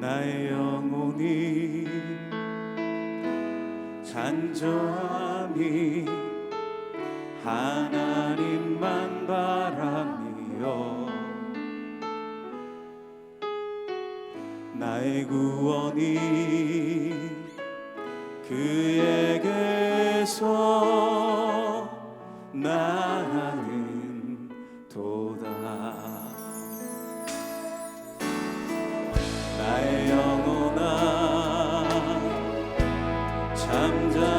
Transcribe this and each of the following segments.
나의 영혼이 잔저함이 하나님만 바람이요. 나의 구원이 그에게서 나 잠잠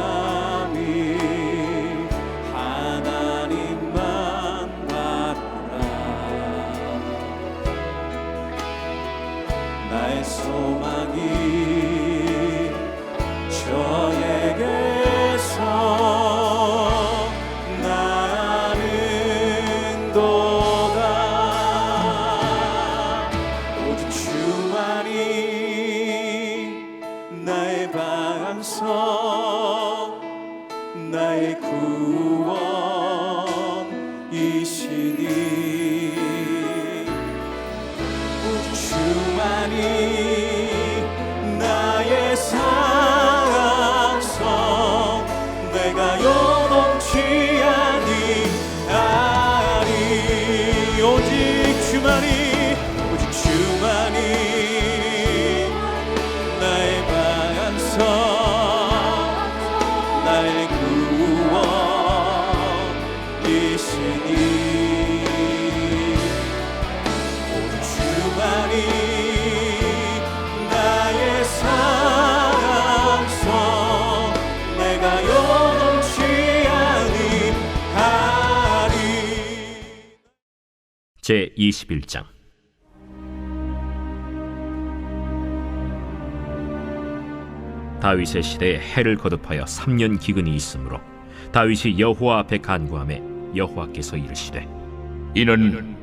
주만이 나의 상 제 21장 다윗의 시대에 해를 거듭하여 3년 기근이 있으므로 다윗이 여호와 앞에 간구함에 여호와께서 이르시되 이는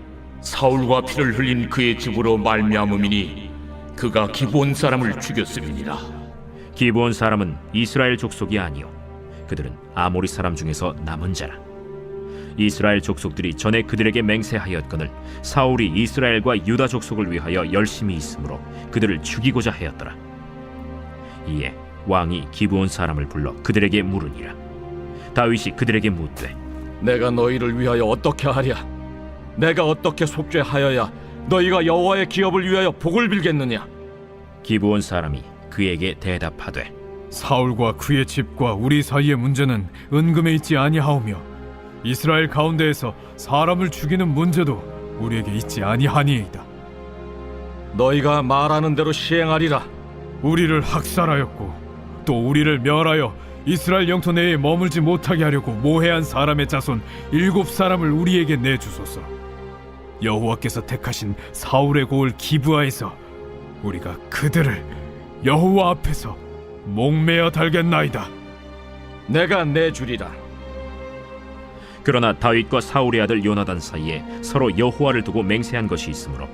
사울과 피를 흘린 그의 집으로 말미암음이니 그가 기본 사람을 죽였음이니라. 기브온 사람은 이스라엘 족속이 아니요 그들은 아모리 사람 중에서 남은 자라 이스라엘 족속들이 전에 그들에게 맹세하였거늘 사울이 이스라엘과 유다 족속을 위하여 열심히 있으므로 그들을 죽이고자 하였더라 이에 왕이 기브온 사람을 불러 그들에게 물으니라 다윗이 그들에게 묻되 내가 너희를 위하여 어떻게 하랴? 내가 어떻게 속죄하여야 너희가 여호와의 기업을 위하여 복을 빌겠느냐? 기브온 사람이 그에게 대답하되 사울과 그의 집과 우리 사이의 문제는 은금에 있지 아니하오며 이스라엘 가운데에서 사람을 죽이는 문제도 우리에게 있지 아니하니이다. 너희가 말하는 대로 시행하리라. 우리를 학살하였고 또 우리를 멸하여 이스라엘 영토 내에 머물지 못하게 하려고 모해한 사람의 자손 일곱 사람을 우리에게 내주소서. 여호와께서 택하신 사울의 고을 기브아에서 우리가 그들을 여호와 앞에서 목매어 달겠나이다. 내가 내주리라. 그러나 다윗과 사울의 아들 요나단 사이에 서로 여호와를 두고 맹세한 것이 있으므로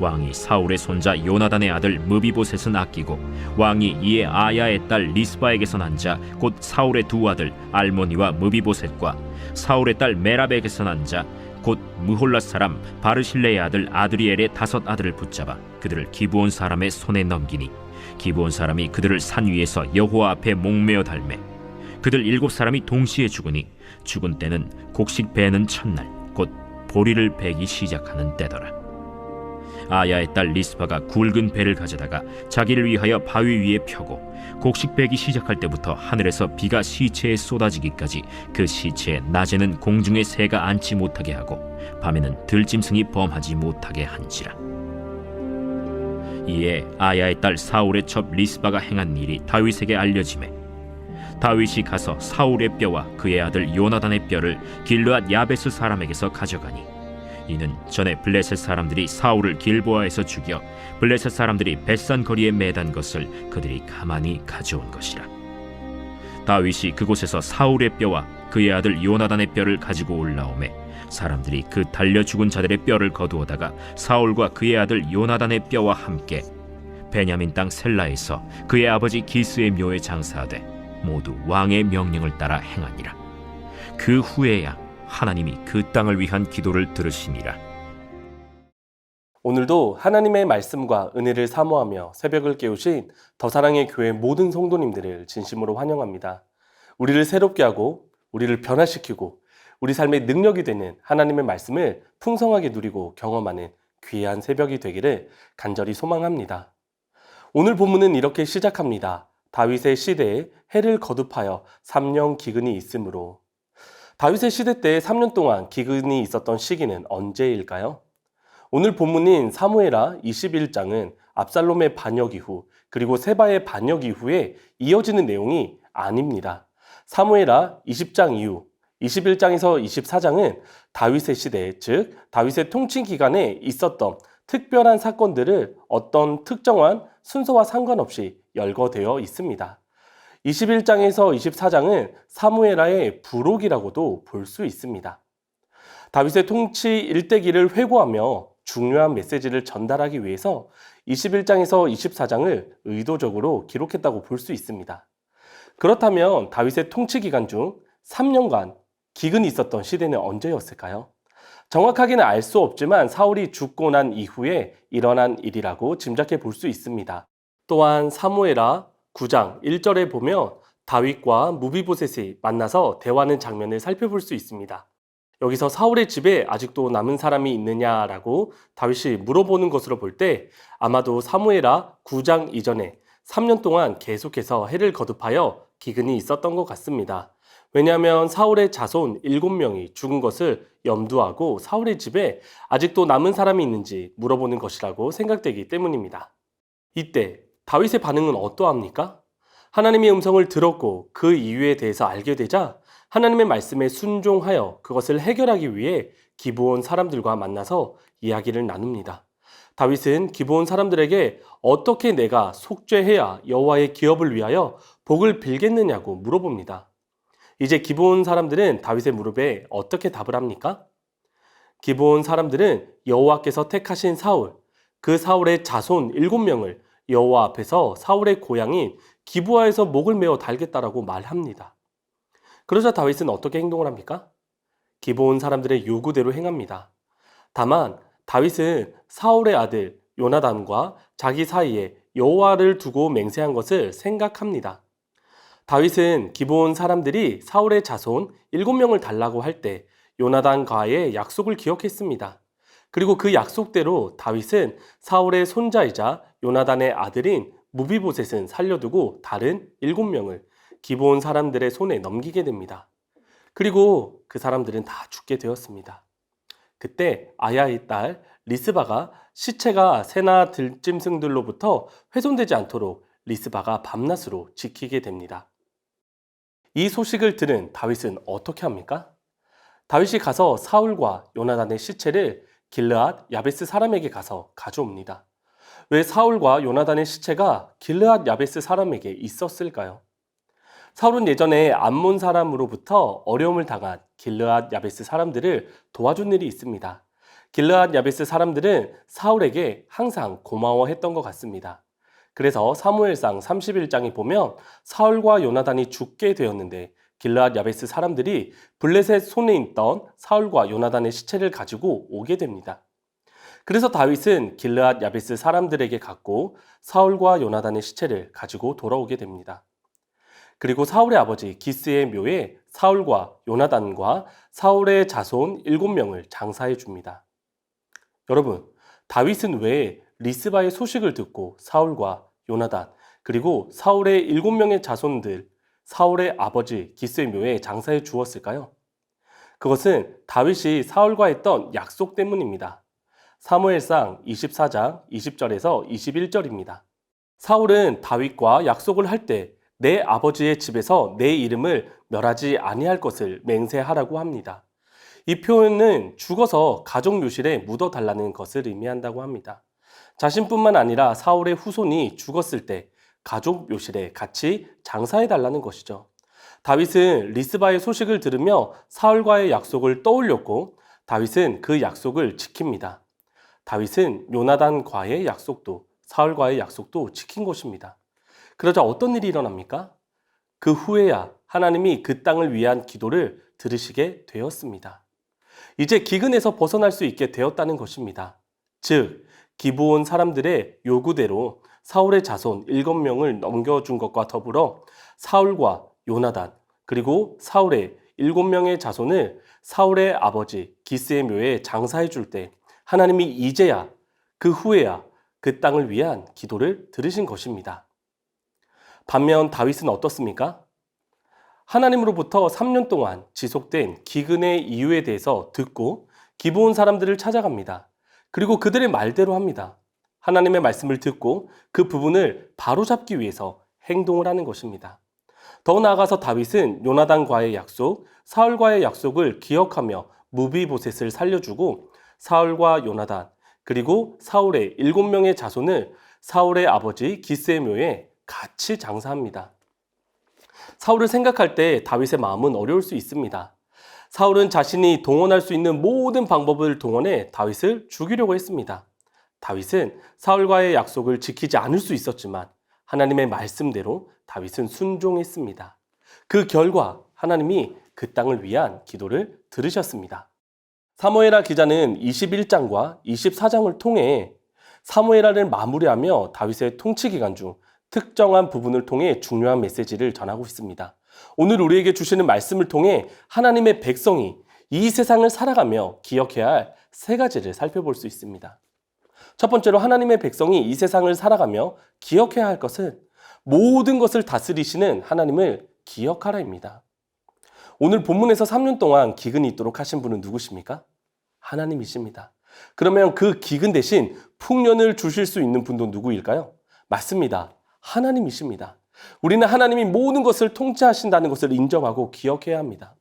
왕이 사울의 손자 요나단의 아들 무비보셋은 아끼고 왕이 이에 아야의 딸 리스바에게서 난 자 곧 사울의 두 아들 알모니와 무비보셋과 사울의 딸 메라백에서 난 자 곧 무홀라 사람 바르실레의 아들 아드리엘의 다섯 아들을 붙잡아 그들을 기브온 사람의 손에 넘기니 기브온 사람이 그들을 산 위에서 여호와 앞에 목매어 달매 그들 일곱 사람이 동시에 죽으니 죽은 때는 곡식 베는 첫날 곧 보리를 베기 시작하는 때더라. 아야의 딸 리스바가 굵은 배를 가져다가 자기를 위하여 바위 위에 펴고 곡식 베기 시작할 때부터 하늘에서 비가 시체에 쏟아지기까지 그 시체에 낮에는 공중에 새가 앉지 못하게 하고 밤에는 들짐승이 범하지 못하게 한지라. 이에 아야의 딸 사울의 첩 리스바가 행한 일이 다윗에게 알려지매 다윗이 가서 사울의 뼈와 그의 아들 요나단의 뼈를 길르앗 야베스 사람에게서 가져가니 이는 전에 블레셋 사람들이 사울을 길보아에서 죽여 블레셋 사람들이 벳산 거리에 매단 것을 그들이 가만히 가져온 것이라. 다윗이 그곳에서 사울의 뼈와 그의 아들 요나단의 뼈를 가지고 올라오매 사람들이 그 달려 죽은 자들의 뼈를 거두어다가 사울과 그의 아들 요나단의 뼈와 함께 베냐민 땅 셀라에서 그의 아버지 기스의 묘에 장사하되 모두 왕의 명령을 따라 행하니라. 그 후에야 하나님이 그 땅을 위한 기도를 들으시니라. 오늘도 하나님의 말씀과 은혜를 사모하며 새벽을 깨우신 더 사랑의 교회 모든 성도님들을 진심으로 환영합니다. 우리를 새롭게 하고 우리를 변화시키고 우리 삶의 능력이 되는 하나님의 말씀을 풍성하게 누리고 경험하는 귀한 새벽이 되기를 간절히 소망합니다. 오늘 본문은 이렇게 시작합니다. 다윗의 시대에 해를 거듭하여 3년 기근이 있으므로 다윗의 시대 때 3년 동안 기근이 있었던 시기는 언제일까요? 오늘 본문인 사무에라 21장은 압살롬의 반역 이후 그리고 세바의 반역 이후에 이어지는 내용이 아닙니다. 사무에라 20장 이후 21장에서 24장은 다윗의 시대, 즉 다윗의 통치 기간에 있었던 특별한 사건들을 어떤 특정한 순서와 상관없이 열거되어 있습니다. 21장에서 24장은 사무에라의 부록이라고도 볼 수 있습니다. 다윗의 통치 일대기를 회고하며 중요한 메시지를 전달하기 위해서 21장에서 24장을 의도적으로 기록했다고 볼 수 있습니다. 그렇다면 다윗의 통치 기간 중 3년간 기근이 있었던 시대는 언제였을까요? 정확하게는 알 수 없지만 사울이 죽고 난 이후에 일어난 일이라고 짐작해 볼 수 있습니다. 또한 사무에라 9장 1절에 보면 다윗과 무비보셋이 만나서 대화하는 장면을 살펴볼 수 있습니다. 여기서 사울의 집에 아직도 남은 사람이 있느냐라고 다윗이 물어보는 것으로 볼 때 아마도 사무에라 9장 이전에 3년 동안 계속해서 해를 거듭하여 기근이 있었던 것 같습니다. 왜냐하면 사울의 자손 7명이 죽은 것을 염두하고 사울의 집에 아직도 남은 사람이 있는지 물어보는 것이라고 생각되기 때문입니다. 이때 다윗의 반응은 어떠합니까? 하나님의 음성을 들었고 그 이유에 대해서 알게 되자 하나님의 말씀에 순종하여 그것을 해결하기 위해 기브온 사람들과 만나서 이야기를 나눕니다. 다윗은 기브온 사람들에게 어떻게 내가 속죄해야 여호와의 기업을 위하여 복을 빌겠느냐고 물어봅니다. 이제 기브온 사람들은 다윗의 무릎에 어떻게 답을 합니까? 기브온 사람들은 여호와께서 택하신 사울, 그 사울의 자손 7명을 여호와 앞에서 사울의 고향인 기부하에서 목을 메어 달겠다라고 말합니다. 그러자 다윗은 어떻게 행동을 합니까? 기브온 사람들의 요구대로 행합니다. 다만 다윗은 사울의 아들 요나단과 자기 사이에 여호와를 두고 맹세한 것을 생각합니다. 다윗은 기브온 사람들이 사울의 자손 7명을 달라고 할 때 요나단과의 약속을 기억했습니다. 그리고 그 약속대로 다윗은 사울의 손자이자 요나단의 아들인 무비보셋은 살려두고 다른 7명을 기브온 사람들의 손에 넘기게 됩니다. 그리고 그 사람들은 다 죽게 되었습니다. 그때 아야의 딸 리스바가 시체가 새나 들짐승들로부터 훼손되지 않도록 리스바가 밤낮으로 지키게 됩니다. 이 소식을 들은 다윗은 어떻게 합니까? 다윗이 가서 사울과 요나단의 시체를 길르앗 야베스 사람에게 가서 가져옵니다. 왜 사울과 요나단의 시체가 길르앗 야베스 사람에게 있었을까요? 사울은 예전에 암몬 사람으로부터 어려움을 당한 길르앗 야베스 사람들을 도와준 일이 있습니다. 길르앗 야베스 사람들은 사울에게 항상 고마워했던 것 같습니다. 그래서 사무엘상 31장에 보면 사울과 요나단이 죽게 되었는데 길르앗 야베스 사람들이 블레셋 손에 있던 사울과 요나단의 시체를 가지고 오게 됩니다. 그래서 다윗은 길르앗 야베스 사람들에게 갖고 사울과 요나단의 시체를 가지고 돌아오게 됩니다. 그리고 사울의 아버지 기스의 묘에 사울과 요나단과 사울의 자손 7명을 장사해 줍니다. 여러분, 다윗은 왜 리스바의 소식을 듣고 사울과 요나단 그리고 사울의 7명의 자손들 사울의 아버지 기스의 묘에 장사해 주었을까요? 그것은 다윗이 사울과 했던 약속 때문입니다. 사무엘상 24장 20절에서 21절입니다. 사울은 다윗과 약속을 할 때 내 아버지의 집에서 내 이름을 멸하지 아니할 것을 맹세하라고 합니다. 이 표현은 죽어서 가족 묘실에 묻어 달라는 것을 의미한다고 합니다. 자신뿐만 아니라 사울의 후손이 죽었을 때 가족 묘실에 같이 장사해 달라는 것이죠. 다윗은 리스바의 소식을 들으며 사울과의 약속을 떠올렸고 다윗은 그 약속을 지킵니다. 다윗은 요나단과의 약속도 사울과의 약속도 지킨 것입니다. 그러자 어떤 일이 일어납니까? 그 후에야 하나님이 그 땅을 위한 기도를 들으시게 되었습니다. 이제 기근에서 벗어날 수 있게 되었다는 것입니다. 즉, 기브온 사람들의 요구대로 사울의 자손 7명을 넘겨준 것과 더불어 사울과 요나단 그리고 사울의 7명의 자손을 사울의 아버지 기스의 묘에 장사해 줄 때 하나님이 이제야 그 후에야 그 땅을 위한 기도를 들으신 것입니다. 반면 다윗은 어떻습니까? 하나님으로부터 3년 동안 지속된 기근의 이유에 대해서 듣고 기브온 사람들을 찾아갑니다. 그리고 그들의 말대로 합니다. 하나님의 말씀을 듣고 그 부분을 바로잡기 위해서 행동을 하는 것입니다. 더 나아가서 다윗은 요나단과의 약속, 사울과의 약속을 기억하며 무비보셋을 살려주고 사울과 요나단 그리고 사울의 일곱 명의 자손을 사울의 아버지 기스의 묘에 같이 장사합니다. 사울을 생각할 때 다윗의 마음은 어려울 수 있습니다. 사울은 자신이 동원할 수 있는 모든 방법을 동원해 다윗을 죽이려고 했습니다. 다윗은 사울과의 약속을 지키지 않을 수 있었지만 하나님의 말씀대로 다윗은 순종했습니다. 그 결과 하나님이 그 땅을 위한 기도를 들으셨습니다. 사무엘하 기자는 21장과 24장을 통해 사무엘하를 마무리하며 다윗의 통치 기간 중 특정한 부분을 통해 중요한 메시지를 전하고 있습니다. 오늘 우리에게 주시는 말씀을 통해 하나님의 백성이 이 세상을 살아가며 기억해야 할 세 가지를 살펴볼 수 있습니다. 첫 번째로 하나님의 백성이 이 세상을 살아가며 기억해야 할 것은 모든 것을 다스리시는 하나님을 기억하라입니다. 오늘 본문에서 3년 동안 기근이 있도록 하신 분은 누구십니까? 하나님이십니다. 그러면 그 기근 대신 풍년을 주실 수 있는 분도 누구일까요? 맞습니다. 하나님이십니다. 우리는 하나님이 모든 것을 통치하신다는 것을 인정하고 기억해야 합니다.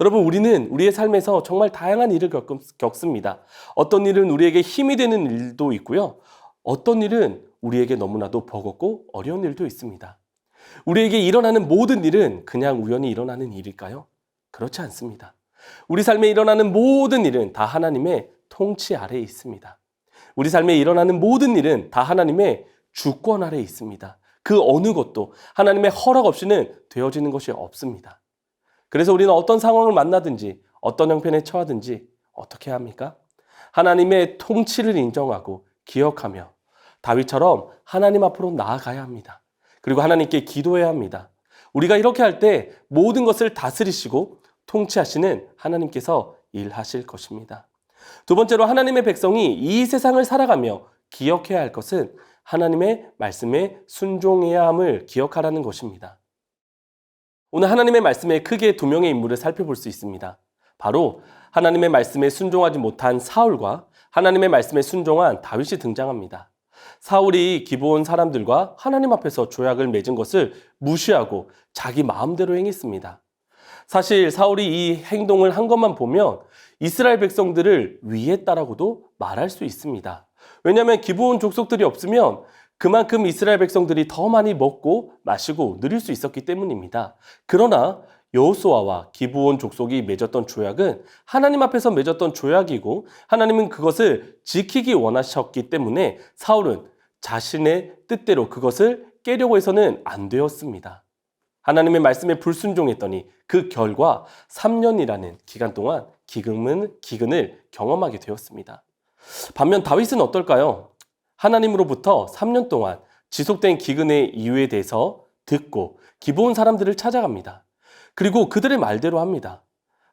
여러분, 우리는 우리의 삶에서 정말 다양한 일을 겪, 겪습니다. 어떤 일은 우리에게 힘이 되는 일도 있고요. 어떤 일은 우리에게 너무나도 버겁고 어려운 일도 있습니다. 우리에게 일어나는 모든 일은 그냥 우연히 일어나는 일일까요? 그렇지 않습니다. 우리 삶에 일어나는 모든 일은 다 하나님의 통치 아래에 있습니다. 우리 삶에 일어나는 모든 일은 다 하나님의 주권 아래에 있습니다. 그 어느 것도 하나님의 허락 없이는 되어지는 것이 없습니다. 그래서 우리는 어떤 상황을 만나든지 어떤 형편에 처하든지 어떻게 합니까? 하나님의 통치를 인정하고 기억하며 다윗처럼 하나님 앞으로 나아가야 합니다. 그리고 하나님께 기도해야 합니다. 우리가 이렇게 할 때 모든 것을 다스리시고 통치하시는 하나님께서 일하실 것입니다. 두 번째로 하나님의 백성이 이 세상을 살아가며 기억해야 할 것은 하나님의 말씀에 순종해야 함을 기억하라는 것입니다. 오늘 하나님의 말씀에 크게 두 명의 인물을 살펴볼 수 있습니다. 바로 하나님의 말씀에 순종하지 못한 사울과 하나님의 말씀에 순종한 다윗이 등장합니다. 사울이 기브온 사람들과 하나님 앞에서 조약을 맺은 것을 무시하고 자기 마음대로 행했습니다. 사실 사울이 이 행동을 한 것만 보면 이스라엘 백성들을 위했다라고도 말할 수 있습니다. 왜냐하면 기브온 족속들이 없으면 그만큼 이스라엘 백성들이 더 많이 먹고 마시고 누릴 수 있었기 때문입니다. 그러나 여호수아와 기브온 족속이 맺었던 조약은 하나님 앞에서 맺었던 조약이고 하나님은 그것을 지키기 원하셨기 때문에 사울은 자신의 뜻대로 그것을 깨려고 해서는 안 되었습니다. 하나님의 말씀에 불순종했더니 그 결과 3년이라는 기간 동안 기근은, 기근을 경험하게 되었습니다. 반면 다윗은 어떨까요? 하나님으로부터 3년 동안 지속된 기근의 이유에 대해서 듣고 기본 사람들을 찾아갑니다. 그리고 그들의 말대로 합니다.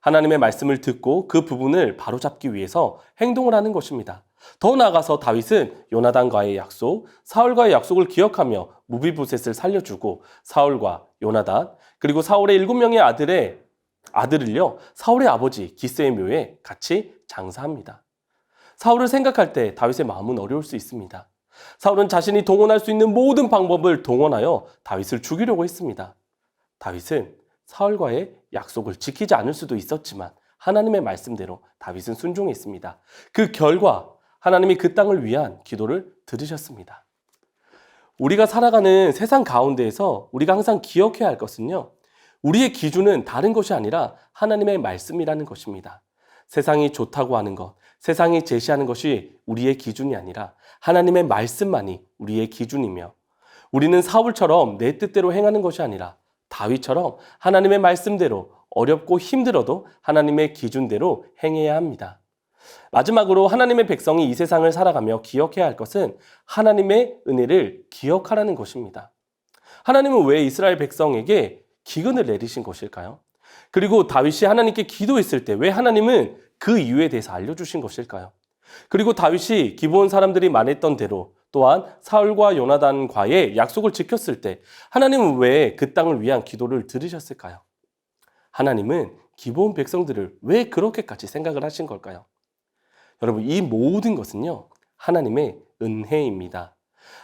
하나님의 말씀을 듣고 그 부분을 바로잡기 위해서 행동을 하는 것입니다. 더 나아가서 다윗은 요나단과의 약속, 사울과의 약속을 기억하며 무비보셋을 살려주고 사울과 요나단 그리고 사울의 일곱 명의 아들의 아들을요 사울의 아버지 기스의 묘에 같이 장사합니다. 사울을 생각할 때 다윗의 마음은 어려울 수 있습니다. 사울은 자신이 동원할 수 있는 모든 방법을 동원하여 다윗을 죽이려고 했습니다. 다윗은 사울과의 약속을 지키지 않을 수도 있었지만 하나님의 말씀대로 다윗은 순종했습니다. 그 결과 하나님이 그 땅을 위한 기도를 들으셨습니다. 우리가 살아가는 세상 가운데에서 우리가 항상 기억해야 할 것은요. 우리의 기준은 다른 것이 아니라 하나님의 말씀이라는 것입니다. 세상이 좋다고 하는 것, 세상이 제시하는 것이 우리의 기준이 아니라 하나님의 말씀만이 우리의 기준이며 우리는 사울처럼 내 뜻대로 행하는 것이 아니라 다윗처럼 하나님의 말씀대로 어렵고 힘들어도 하나님의 기준대로 행해야 합니다. 마지막으로 하나님의 백성이 이 세상을 살아가며 기억해야 할 것은 하나님의 은혜를 기억하라는 것입니다. 하나님은 왜 이스라엘 백성에게 기근을 내리신 것일까요? 그리고 다윗이 하나님께 기도했을 때 왜 하나님은 그 이유에 대해서 알려주신 것일까요? 그리고 다윗이 기브온 사람들이 말했던 대로 또한 사울과 요나단과의 약속을 지켰을 때 하나님은 왜 그 땅을 위한 기도를 들으셨을까요? 하나님은 기브온 백성들을 왜 그렇게까지 생각을 하신 걸까요? 여러분 이 모든 것은요 하나님의 은혜입니다.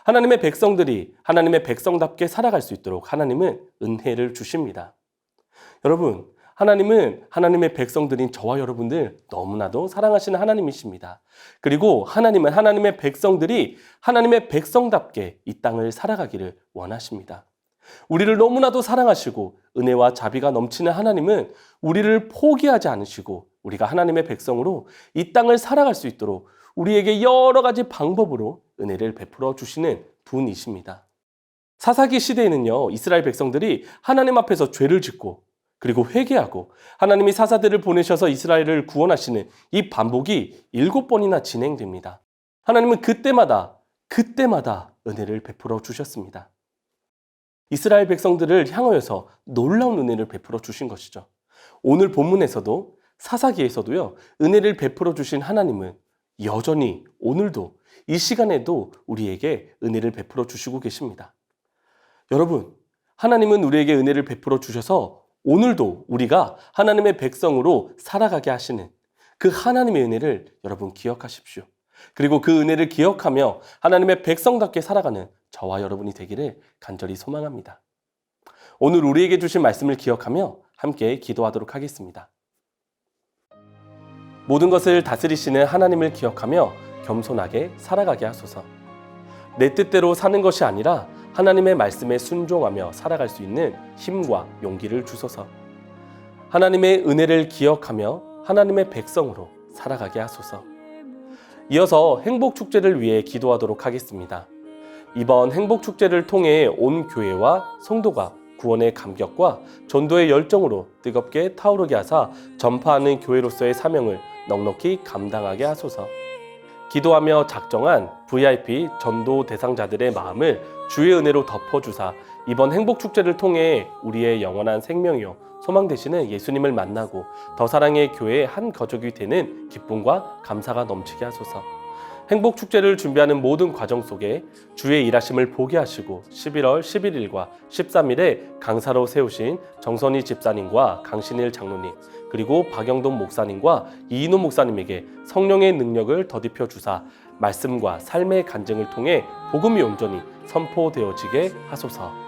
하나님의 백성들이 하나님의 백성답게 살아갈 수 있도록 하나님은 은혜를 주십니다. 여러분, 하나님은 하나님의 백성들인 저와 여러분들 너무나도 사랑하시는 하나님이십니다. 그리고 하나님은 하나님의 백성들이 하나님의 백성답게 이 땅을 살아가기를 원하십니다. 우리를 너무나도 사랑하시고 은혜와 자비가 넘치는 하나님은 우리를 포기하지 않으시고 우리가 하나님의 백성으로 이 땅을 살아갈 수 있도록 우리에게 여러 가지 방법으로 은혜를 베풀어 주시는 분이십니다. 사사기 시대에는요, 이스라엘 백성들이 하나님 앞에서 죄를 짓고 그리고 회개하고 하나님이 사사들을 보내셔서 이스라엘을 구원하시는 이 반복이 일곱 번이나 진행됩니다. 하나님은 그때마다, 그때마다 은혜를 베풀어 주셨습니다. 이스라엘 백성들을 향하여서 놀라운 은혜를 베풀어 주신 것이죠. 오늘 본문에서도 사사기에서도요, 은혜를 베풀어 주신 하나님은 여전히 오늘도 이 시간에도 우리에게 은혜를 베풀어 주시고 계십니다. 여러분, 하나님은 우리에게 은혜를 베풀어 주셔서 오늘도 우리가 하나님의 백성으로 살아가게 하시는 그 하나님의 은혜를 여러분 기억하십시오. 그리고 그 은혜를 기억하며 하나님의 백성답게 살아가는 저와 여러분이 되기를 간절히 소망합니다. 오늘 우리에게 주신 말씀을 기억하며 함께 기도하도록 하겠습니다. 모든 것을 다스리시는 하나님을 기억하며 겸손하게 살아가게 하소서. 내 뜻대로 사는 것이 아니라 하나님의 말씀에 순종하며 살아갈 수 있는 힘과 용기를 주소서. 하나님의 은혜를 기억하며 하나님의 백성으로 살아가게 하소서. 이어서 행복 축제를 위해 기도하도록 하겠습니다. 이번 행복 축제를 통해 온 교회와 성도가 구원의 감격과 전도의 열정으로 뜨겁게 타오르게 하사 전파하는 교회로서의 사명을 넉넉히 감당하게 하소서. 기도하며 작정한 VIP 전도 대상자들의 마음을 주의 은혜로 덮어주사 이번 행복 축제를 통해 우리의 영원한 생명이요 소망 되시는 예수님을 만나고 더 사랑의 교회의 한 가족이 되는 기쁨과 감사가 넘치게 하소서. 행복 축제를 준비하는 모든 과정 속에 주의 일하심을 보게 하시고 11월 11일과 13일에 강사로 세우신 정선희 집사님과 강신일 장로님 그리고 박영돈 목사님과 이인호 목사님에게 성령의 능력을 더딥혀 주사 말씀과 삶의 간증을 통해 복음이 온전히 선포되어지게 하소서.